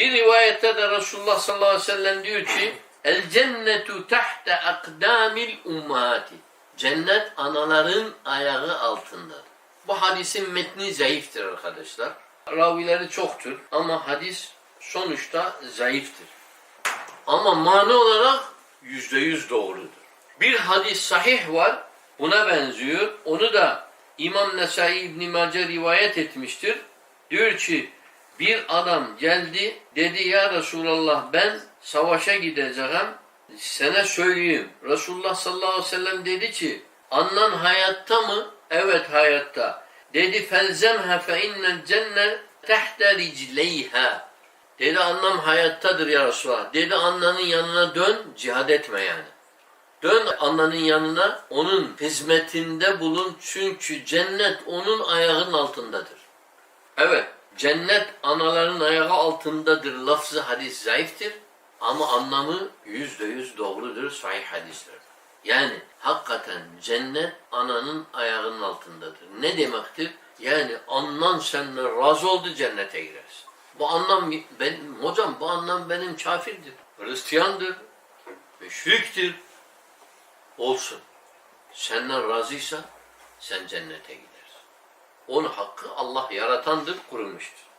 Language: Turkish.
Bir rivayette de Resulullah sallallahu aleyhi ve sellem diyor ki El cennetu tahte akdamil ummati. Cennet anaların ayağı altındadır. Bu hadisin metni zayıftır arkadaşlar. Ravileri çoktur ama hadis sonuçta zayıftır. Ama mana olarak yüzde yüz doğrudur. Bir hadis sahih var, buna benziyor. Onu da İmam Nesai İbn Mace rivayet etmiştir. Diyor ki bir adam geldi dedi ya Resulallah ben savaşa gideceğim sana söyleyeyim. Resulullah sallallahu aleyhi ve sellem dedi ki annen hayatta mı? Evet hayatta. Dedi felzemhe fe innel cenne tehte ricleyha. Dedi annem hayattadır ya Resulallah. Dedi annanın yanına dön cihad etme yani. Dön annanın yanına onun hizmetinde bulun çünkü cennet onun ayağının altındadır. Evet cennet anaların ayağı altındadır lafzı hadis zayıftır ama anlamı yüzde yüz doğrudur sahih hadisler. Yani hakikaten cennet ananın ayağının altındadır. Ne demektir? Yani anan seninle razı oldu cennete girersin. Bu anlam benim, hocam bu anlam benim kafirdir. Hristiyandır. Müşriktir. Olsun. Senden razıysa sen cennete gidersin. Onun hakkı Allah yaratandır, kurulmuştur.